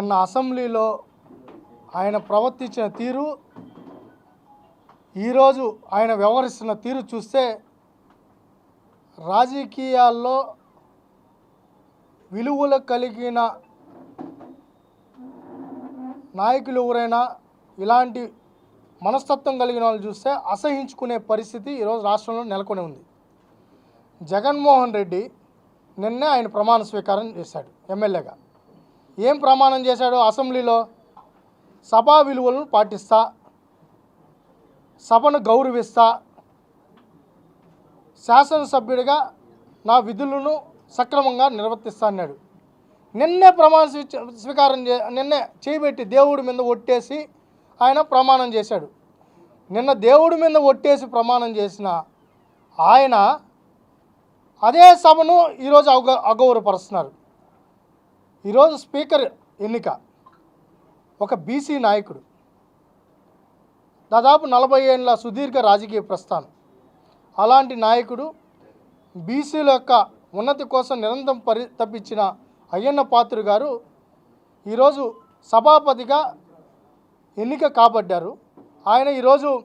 నిన్న అసెంబ్లీలో ఆయన ప్రవర్తించిన తీరు ఈరోజు ఆయన వ్యవహరిస్తున్న తీరు చూస్తే రాజకీయాల్లో విలువలు కలిగిన నాయకులు ఎవరైనా ఇలాంటి మనస్తత్వం కలిగిన వాళ్ళు చూస్తే అసహించుకునే పరిస్థితి ఈరోజు రాష్ట్రంలో నెలకొని ఉంది. జగన్మోహన్ రెడ్డి నిన్నే ఆయన ప్రమాణ స్వీకారం చేశాడు ఎమ్మెల్యేగా. ఏం ప్రమాణం చేశాడు అసెంబ్లీలో సభా విలువలను పాటిస్తా సభను గౌరవిస్తా శాసనసభ్యుడిగా నా విధులను సక్రమంగా నిర్వర్తిస్తా అన్నాడు. నిన్నే ప్రమాణ స్వీకారం చే నిన్నే చేయబెట్టి దేవుడి మీద ఒట్టేసి ఆయన ప్రమాణం చేశాడు. నిన్న దేవుడి మీద ఒట్టేసి ప్రమాణం చేసిన ఆయన అదే సభను ఈరోజు అగ అగౌరవపరుస్తున్నారు. ఈరోజు స్పీకర్ ఎన్నిక. ఒక బీసీ నాయకుడు. దాదాపు నలభై ఏళ్ళ సుదీర్ఘ రాజకీయ ప్రస్థానం. అలాంటి నాయకుడు బీసీల యొక్క ఉన్నతి కోసం నిరంతరం పరి తప్పించిన అయ్యన్న పాత్రుడు గారు ఈరోజు సభాపతిగా ఎన్నిక కాబడ్డారు. ఆయన ఈరోజు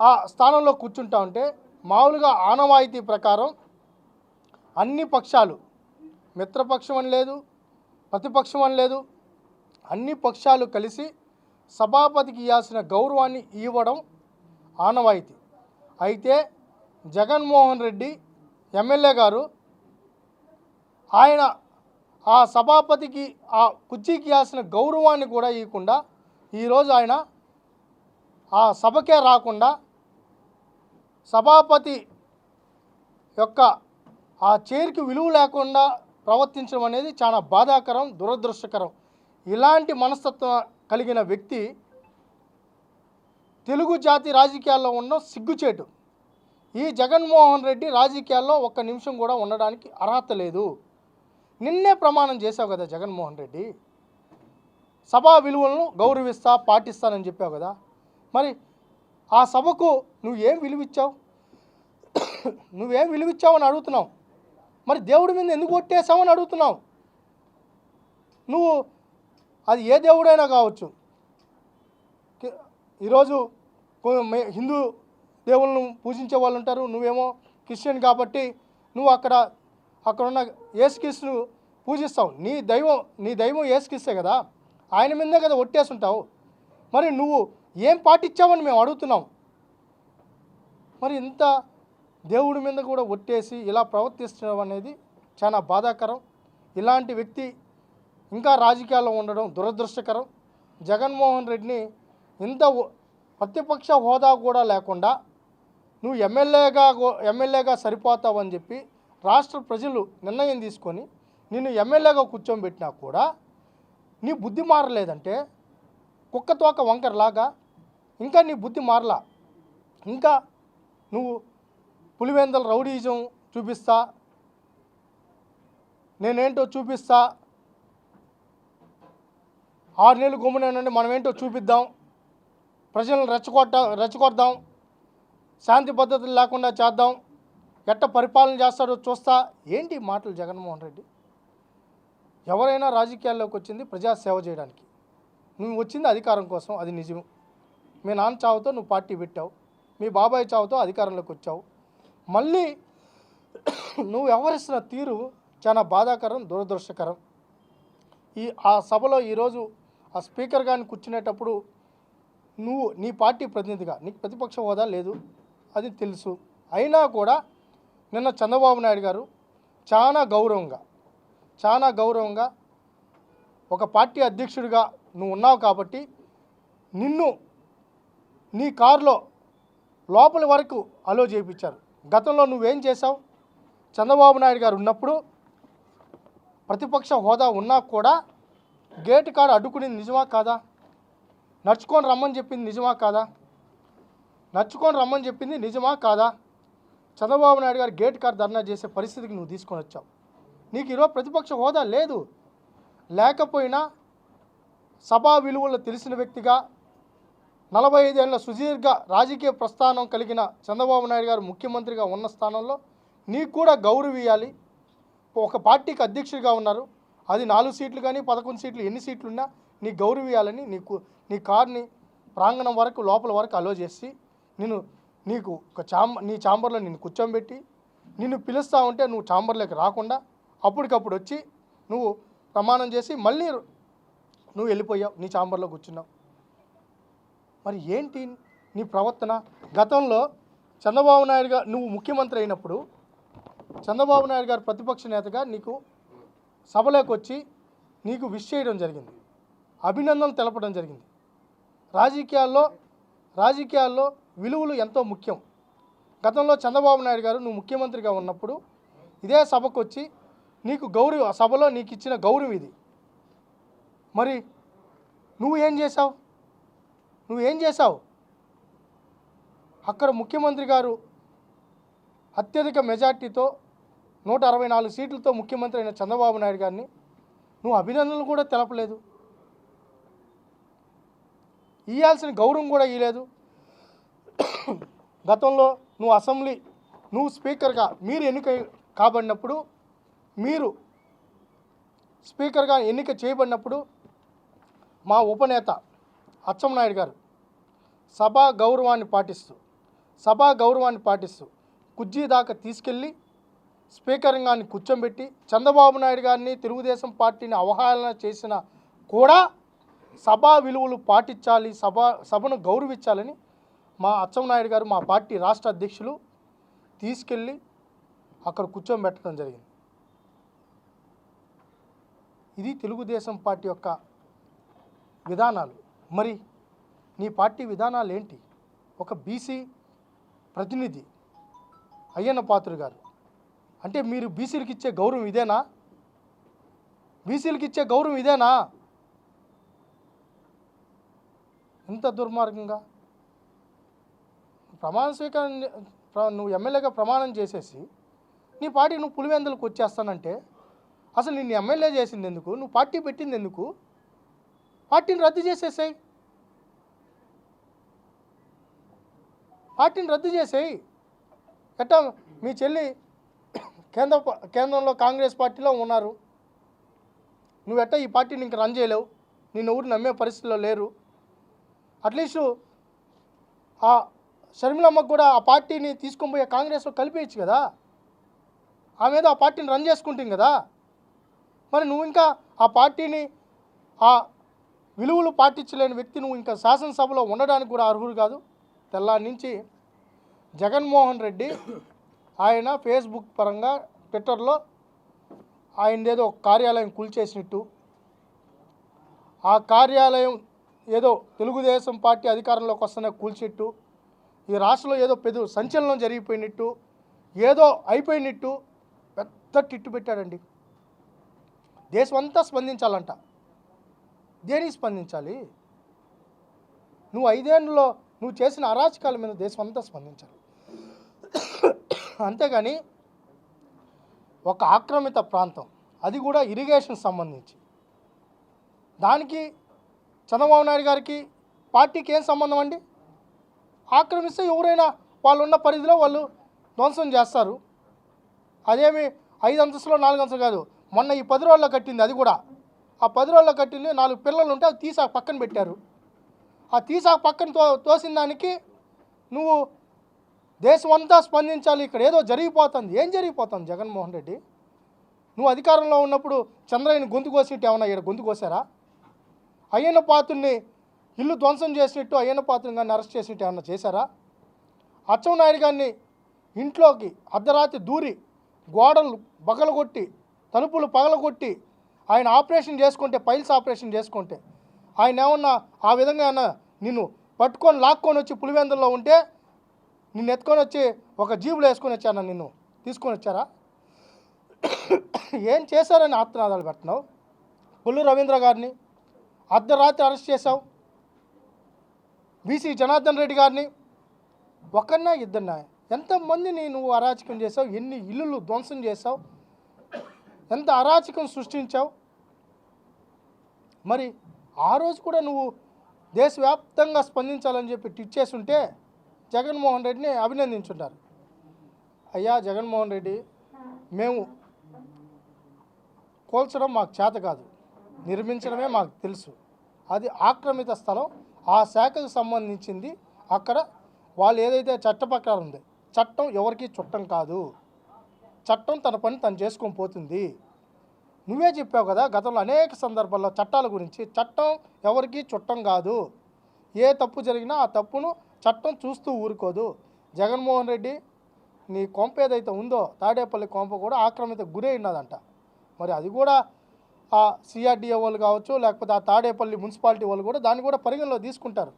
ఆ స్థానంలో కూర్చుంటా ఉంటే మామూలుగా ఆనవాయితీ ప్రకారం అన్ని పక్షాలు మిత్రపక్షం అని లేదు ప్రతిపక్షం అని లేదు. అన్ని పక్షాలు కలిసి సభాపతికి ఇవ్వాల్సిన గౌరవాన్ని ఇవ్వడం ఆనవాయితీ. అయితే జగన్మోహన్ రెడ్డి ఎమ్మెల్యే గారు ఆయన ఆ సభాపతికి ఆ కుర్చీకి ఇవ్వాల్సిన గౌరవాన్ని కూడా ఇవ్వకుండా ఈరోజు ఆయన ఆ సభకే రాకుండా సభాపతి యొక్క ఆ చైర్కి విలువ లేకుండా ప్రవర్తించడం అనేది చాలా బాధాకరం దురదృష్టకరం. ఇలాంటి మనస్తత్వం కలిగిన వ్యక్తి తెలుగు జాతి రాజకీయాల్లో ఉన్న సిగ్గుచేటు. ఈ జగన్మోహన్ రెడ్డి రాజకీయాల్లో ఒక్క నిమిషం కూడా ఉండడానికి అర్హత లేదు. నిన్నే ప్రమాణం చేశావు కదా జగన్మోహన్ రెడ్డి. సభా విలువలను గౌరవిస్తా పాటిస్తానని చెప్పావు కదా. మరి ఆ సభకు నువ్వేం విలువిచ్చావు? నువ్వేం విలువిచ్చావు అని అడుగుతున్నావు. మరి దేవుడి మీద ఎందుకు కొట్టేశావని అడుగుతున్నావు? నువ్వు అది ఏ దేవుడైనా కావచ్చు. ఈరోజు హిందూ దేవుళ్ళను పూజించే వాళ్ళు ఉంటారు. నువ్వేమో క్రిస్టియన్ కాబట్టి నువ్వు అక్కడ అక్కడ ఉన్న పూజిస్తావు. నీ దైవం నీ దైవం ఏసుక్రీస్తే కదా? ఆయన మీదే కదా ఒట్టేసి ఉంటావు మరి నువ్వు ఏం పాటించావని మేము అడుగుతున్నాం. మరి ఇంత దేవుడి మీద కూడా ఒట్టేసి ఇలా ప్రవర్తిస్తడం అనేది చాలా బాధాకరం. ఇలాంటి వ్యక్తి ఇంకా రాజకీయాల్లో ఉండడం దురదృష్టకరం. జగన్మోహన్ రెడ్డిని ఇంత ప్రతిపక్ష హోదా కూడా లేకుండా నువ్వు ఎమ్మెల్యేగా ఎమ్మెల్యేగా సరిపోతావని చెప్పి రాష్ట్ర ప్రజలు నిర్ణయం తీసుకొని నిన్ను ఎమ్మెల్యేగా కూర్చోబెట్టినా కూడా నీ బుద్ధి మారలేదంటే కుక్క తోక వంకరలాగా ఇంకా నీ బుద్ధి మారలా. ఇంకా నువ్వు పులివెందల రౌడీజం చూపిస్తా. నేనేంటో చూపిస్తా. ఆరు నెలలు గుమ్మనండి మనం ఏంటో చూపిద్దాం. ప్రజలను రెచ్చగొట్ట రెచ్చగొడదాం. శాంతి భద్రతలు లేకుండా చేద్దాం. ఎట్ట పరిపాలన చేస్తాడో చూస్తా. ఏంటి మాటలు జగన్మోహన్ రెడ్డి? ఎవరైనా రాజకీయాల్లోకి వచ్చింది ప్రజాసేవ చేయడానికి. నువ్వు వచ్చింది అధికారం కోసం అది నిజం. మీ నాన్న చావుతో నువ్వు పార్టీ పెట్టావు. మీ బాబాయ్ చావుతో అధికారంలోకి వచ్చావు. మళ్ళీ నువ్వు వ్యవహరిస్తున్న తీరు చాలా బాధాకరం దురదృష్టకరం. ఈ ఆ సభలో ఈరోజు ఆ స్పీకర్ గారిని కూర్చునేటప్పుడు నువ్వు నీ పార్టీ ప్రతినిధిగా నీకు ప్రతిపక్ష హోదా లేదు అది తెలుసు. అయినా కూడా నిన్న చంద్రబాబు నాయుడు గారు చాలా గౌరవంగా చాలా గౌరవంగా ఒక పార్టీ అధ్యక్షుడిగా నువ్వు ఉన్నావు కాబట్టి నిన్ను నీ కారులో లోపలి వరకు అలో చేయించారు. గతంలో నువ్వేం చేసావు చంద్రబాబు నాయుడు గారు ఉన్నప్పుడు ప్రతిపక్ష హోదా ఉన్నా కూడా గేటు కాడ అడ్డుకునేది నిజమా కాదా? నడుచుకొని రమ్మని చెప్పింది నిజమా కాదా? నడుచుకొని రమ్మని చెప్పింది నిజమా కాదా? చంద్రబాబు నాయుడు గారు గేట్ కాడ ధర్నా చేసే పరిస్థితికి నువ్వు తీసుకొని వచ్చావు. నీకు ఈరోజు ప్రతిపక్ష హోదా లేదు. లేకపోయినా సభా విలువలు తెలిసిన వ్యక్తిగా నలభై ఐదేళ్ళ సుదీర్ఘ రాజకీయ ప్రస్థానం కలిగిన చంద్రబాబు నాయుడు గారు ముఖ్యమంత్రిగా ఉన్న స్థానంలో నీకు కూడా గౌరవ ఇవ్వాలి. ఒక పార్టీకి అధ్యక్షుడిగా ఉన్నారు. అది నాలుగు సీట్లు కానీ పదకొండు సీట్లు ఎన్ని సీట్లు ఉన్నా నీ గౌరవ ఇవ్వాలని నీకు నీ కార్ని ప్రాంగణం వరకు లోపల వరకు అలో చేసి నేను నీకు ఒక చాంబ నీ చాంబర్లో నిన్ను కూర్చోబెట్టి నిన్ను పిలుస్తా ఉంటే నువ్వు చాంబర్లోకి రాకుండా అప్పటికప్పుడు వచ్చి నువ్వు ప్రమాణం చేసి మళ్ళీ నువ్వు వెళ్ళిపోయావు. నీ చాంబర్లో కూర్చున్నావు. మరి ఏంటి నీ ప్రవర్తన? గతంలో చంద్రబాబు నాయుడు గారు నువ్వు ముఖ్యమంత్రి అయినప్పుడు చంద్రబాబు నాయుడు గారు ప్రతిపక్ష నేతగా నీకు సభలోకి వచ్చి నీకు విష్ చేయడం జరిగింది. అభినందనలు తెలపడం జరిగింది. రాజకీయాల్లో రాజకీయాల్లో విలువలు ఎంతో ముఖ్యం. గతంలో చంద్రబాబు నాయుడు గారు నువ్వు ముఖ్యమంత్రిగా ఉన్నప్పుడు ఇదే సభకు వచ్చి నీకు గౌరవ సభలో నీకు ఇచ్చిన గౌరవం ఇది. మరి నువ్వు ఏం చేశావు? నువ్వు ఏం చేశావు? అక్కడ ముఖ్యమంత్రి గారు అత్యధిక మెజార్టీతో నూట అరవై నాలుగు సీట్లతో ముఖ్యమంత్రి అయిన చంద్రబాబు నాయుడు గారిని నువ్వు అభినందనలు కూడా తెలపలేదు. ఇవ్వాల్సిన గౌరవం కూడా ఇవ్వలేదు గతంలో నువ్వు అసెంబ్లీ నువ్వు స్పీకర్గా మీరు ఎన్నిక కాబడినప్పుడు మీరు స్పీకర్గా ఎన్నిక చేయబడినప్పుడు మా ఉపనేత అచ్చెన్నాయుడు గారు. సభా గౌరవాన్ని పాటిస్తూ సభా గౌరవాన్ని పాటిస్తూ కుజ్జీ దాకా తీసుకెళ్ళి స్పీకర్ గారిని కూర్చోబెట్టి చంద్రబాబు నాయుడు గారిని తెలుగుదేశం పార్టీని అవహేళన చేసిన కూడా సభా విలువలు పాటించాలి సభ సభను గౌరవించాలని మా అచ్చెన్నాయుడు గారు మా పార్టీ రాష్ట్ర అధ్యక్షులు తీసుకెళ్ళి అక్కడ కూర్చోబెట్టడం జరిగింది. ఇది తెలుగుదేశం పార్టీ యొక్క విధానాలు. మరి నీ పార్టీ విధానాలు ఏంటి ఒక బీసీ ప్రతినిధి అయ్యన్న పాత్రుడు గారు. అంటే మీరు బీసీలకు ఇచ్చే గౌరవం ఇదేనా? బీసీలకు ఇచ్చే గౌరవం ఇదేనా? ఇంత దుర్మార్గంగా? ప్రమాణ స్వీకారం నువ్వు ఎమ్మెల్యేగా ప్రమాణం చేసేసి నీ పార్టీ నువ్వు పులివెందులకు వచ్చేస్తానంటే అసలు నిన్ను ఎమ్మెల్యే చేసింది ఎందుకు నువ్వు పార్టీ పెట్టింది ఎందుకు పార్టీని రద్దు చేసేసాయి. పార్టీని రద్దు చేసేయి. ఎట్టా మీ చెల్లి కేంద్ర కేంద్రంలో కాంగ్రెస్ పార్టీలో ఉన్నారు. నువ్వు ఎట్టా ఈ పార్టీని ఇంక రన్ చేయలేవు. నేను ఎవరు నమ్మే పరిస్థితిలో లేరు. అట్లీస్ట్ ఆ షర్మిలమ్మకు కూడా ఆ పార్టీని తీసుకొని పోయే కాంగ్రెస్లో కలిపేయచ్చు కదా. ఆ మీద ఆ పార్టీని రన్ చేసుకుంటుంది కదా. మరి నువ్వు ఇంకా ఆ పార్టీని ఆ విలువలు పాటించలేని వ్యక్తి నువ్వు ఇంకా శాసనసభలో ఉండడానికి కూడా అర్హుడు కాదు. తెల్లారి నుంచి జగన్మోహన్ రెడ్డి ఆయన ఫేస్బుక్ పరంగా ట్విట్టర్లో ఆయన ఏదో కార్యాలయం కూల్చేసినట్టు. ఆ కార్యాలయం ఏదో తెలుగుదేశం పార్టీ అధికారంలోకి వస్తేనే కూల్చిట్టు. ఈ రాష్ట్రంలో ఏదో పెద్ద సంచలనం జరిగిపోయినట్టు ఏదో అయిపోయినట్టు పెద్ద టిట్టు పెట్టాడండి. దేశమంతా స్పందించాలంట. దేనికి స్పందించాలి? నువ్వు ఐదేళ్ళలో నువ్వు చేసిన అరాచకాల మీద దేశం అంతా స్పందించాలి. అంతేగాని ఒక ఆక్రమిత ప్రాంతం అది కూడా ఇరిగేషన్ సంబంధించి. దానికి చంద్రబాబు నాయుడు గారికి పార్టీకి ఏం సంబంధం అండి? ఆక్రమిస్తే ఎవరైనా వాళ్ళు ఉన్న పరిధిలో వాళ్ళు ధ్వంసం చేస్తారు. అదేమి ఐదు అంతస్తులో నాలుగు అంతస్తులు కాదు మొన్న ఈ పది రోజుల్లో కట్టింది అది కూడా. ఆ పది రోజుల్లో కట్టింది నాలుగు పిల్లలు ఉంటే అది తీసాక పక్కన పెట్టారు. ఆ తీసాక పక్కన తో తోసిన దానికి నువ్వు దేశం అంతా స్పందించాలి ఇక్కడ ఏదో జరిగిపోతుంది. ఏం జరిగిపోతుంది జగన్మోహన్ రెడ్డి? నువ్వు అధికారంలో ఉన్నప్పుడు చంద్రయ్యని గొంతు కోసినట్టు ఏమన్నా ఇక్కడ గొంతు కోసారా? అయ్యన్న పాత్రుని ఇల్లు ధ్వంసం చేసినట్టు అయ్యన్న పాత్రుని కానీ అరెస్ట్ చేసినట్టు ఏమన్నా చేశారా? అచ్చెన్నాయుడు గారిని ఇంట్లోకి అర్ధరాత్రి దూరి గోడలు బగలగొట్టి తలుపులు పగలగొట్టి ఆయన ఆపరేషన్ చేసుకుంటే పైల్స్ ఆపరేషన్ చేసుకుంటే ఆయన ఏమన్నా ఆ విధంగా ఏమన్నా నిన్ను పట్టుకొని లాక్కొని వచ్చి పులివెందుల్లో ఉంటే నిన్ను ఎత్తుకొని వచ్చి ఒక జీబులో వేసుకొని వచ్చాను నిన్ను? తీసుకొని వచ్చారా? ఏం చేశారని ఆత్మనాదాలు పెడుతున్నావు? పుల్లు రవీంద్ర గారిని అర్ధరాత్రి అరెస్ట్ చేశావు? బీసీ జనార్దన్ రెడ్డి గారిని? ఒకన్నా ఇద్దరినా ఎంతమందిని నువ్వు అరాచకం చేసావు ఎన్ని ఇల్లులు ధ్వంసం చేసావు ఎంత అరాచకం సృష్టించావు? మరి ఆ రోజు కూడా నువ్వు దేశవ్యాప్తంగా స్పందించాలని చెప్పి ట్విట్ చేస్తుంటే జగన్మోహన్ రెడ్డిని అభినందించుంటారు. అయ్యా జగన్మోహన్ రెడ్డి మేము కోల్చడం మాకు చేత కాదు నిర్మించడమే మాకు తెలుసు. అది ఆక్రమిత స్థలం ఆ శాఖకు సంబంధించింది. అక్కడ వాళ్ళు ఏదైతే చట్ట ప్రకారం ఉంది చట్టం ఎవరికి చుట్టం కాదు. చట్టం తన పని తను చేసుకొని పోతుంది. నువ్వే చెప్పావు కదా గతంలో అనేక సందర్భాల్లో చట్టాల గురించి చట్టం ఎవరికి చుట్టం కాదు. ఏ తప్పు జరిగినా ఆ తప్పును చట్టం చూస్తూ ఊరుకోదు. జగన్మోహన్ రెడ్డి నీ కొంప ఏదైతే ఉందో తాడేపల్లి కొంప కూడా ఆక్రమిత గురై ఉన్నదంట. మరి అది కూడా ఆ సిఆర్డిఏ వాళ్ళు కావచ్చు లేకపోతే ఆ తాడేపల్లి మున్సిపాలిటీ వాళ్ళు కూడా దాన్ని కూడా పరిగణలో తీసుకుంటారు.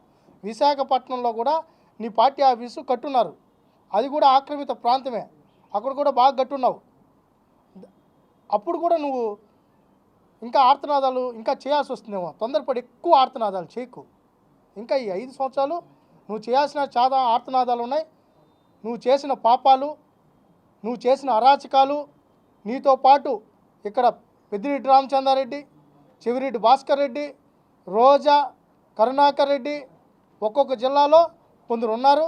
విశాఖపట్నంలో కూడా నీ పార్టీ ఆఫీసు కట్టున్నారు. అది కూడా ఆక్రమిత ప్రాంతమే. అక్కడ కూడా బాగా గట్టున్నావు. అప్పుడు కూడా నువ్వు ఇంకా ఆర్తనాదాలు ఇంకా చేయాల్సి వస్తుందేమో. తొందరపడి ఎక్కువ ఆర్తనాదాలు చేయకు. ఇంకా ఈ ఐదు సంవత్సరాలు నువ్వు చేయాల్సిన చాలా ఆర్తనాదాలు ఉన్నాయి. నువ్వు చేసిన పాపాలు నువ్వు చేసిన అరాచకాలు నీతో పాటు ఇక్కడ పెద్దిరెడ్డి రామచంద్రారెడ్డి చెవిరెడ్డి భాస్కర్ రెడ్డి రోజా కరుణాకర్ రెడ్డి ఒక్కొక్క జిల్లాలో కొందరు ఉన్నారు.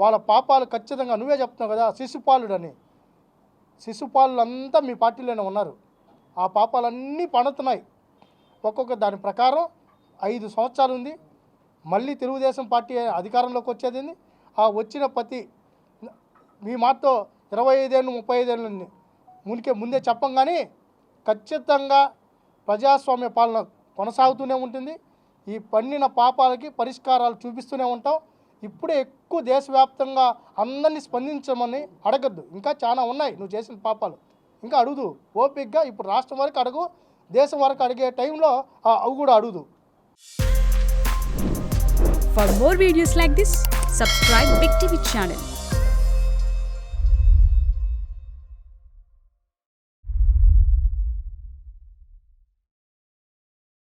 వాళ్ళ పాపాలు ఖచ్చితంగా నువ్వే చెప్తున్నావు కదా శిశుపాలుడని. శిశుపాలులంతా మీ పార్టీలోనే ఉన్నారు. ఆ పాపాలన్నీ పండుతున్నాయి ఒక్కొక్క దాని ప్రకారం ఐదు సంవత్సరాలు ఉంది. మళ్ళీ తెలుగుదేశం పార్టీ అధికారంలోకి వచ్చేది ఆ వచ్చిన ప్రతి మీ మాతో ఇరవై ఐదేళ్ళు ముప్పై ఐదేళ్ళు మునికే ముందే చెప్పం కానీ ఖచ్చితంగా ప్రజాస్వామ్య పాలన కొనసాగుతూనే ఉంటుంది. ఈ పండిన పాపాలకి పరిష్కారాలు చూపిస్తూనే ఉంటాం. ఇప్పుడే ఎక్కువ దేశవ్యాప్తంగా అందరినీ స్పందించమని అడగద్దు. ఇంకా చాలా ఉన్నాయి. నువ్వు చేసిన పాపాలు. ఇంకా అడుగుదు ఓపిక్గా ఇప్పుడు రాష్ట్రం వరకు అడుగు. దేశం వరకు అడిగే టైంలో ఆ, అవి కూడా అడుగుదు for more videos like this subscribe big TV channel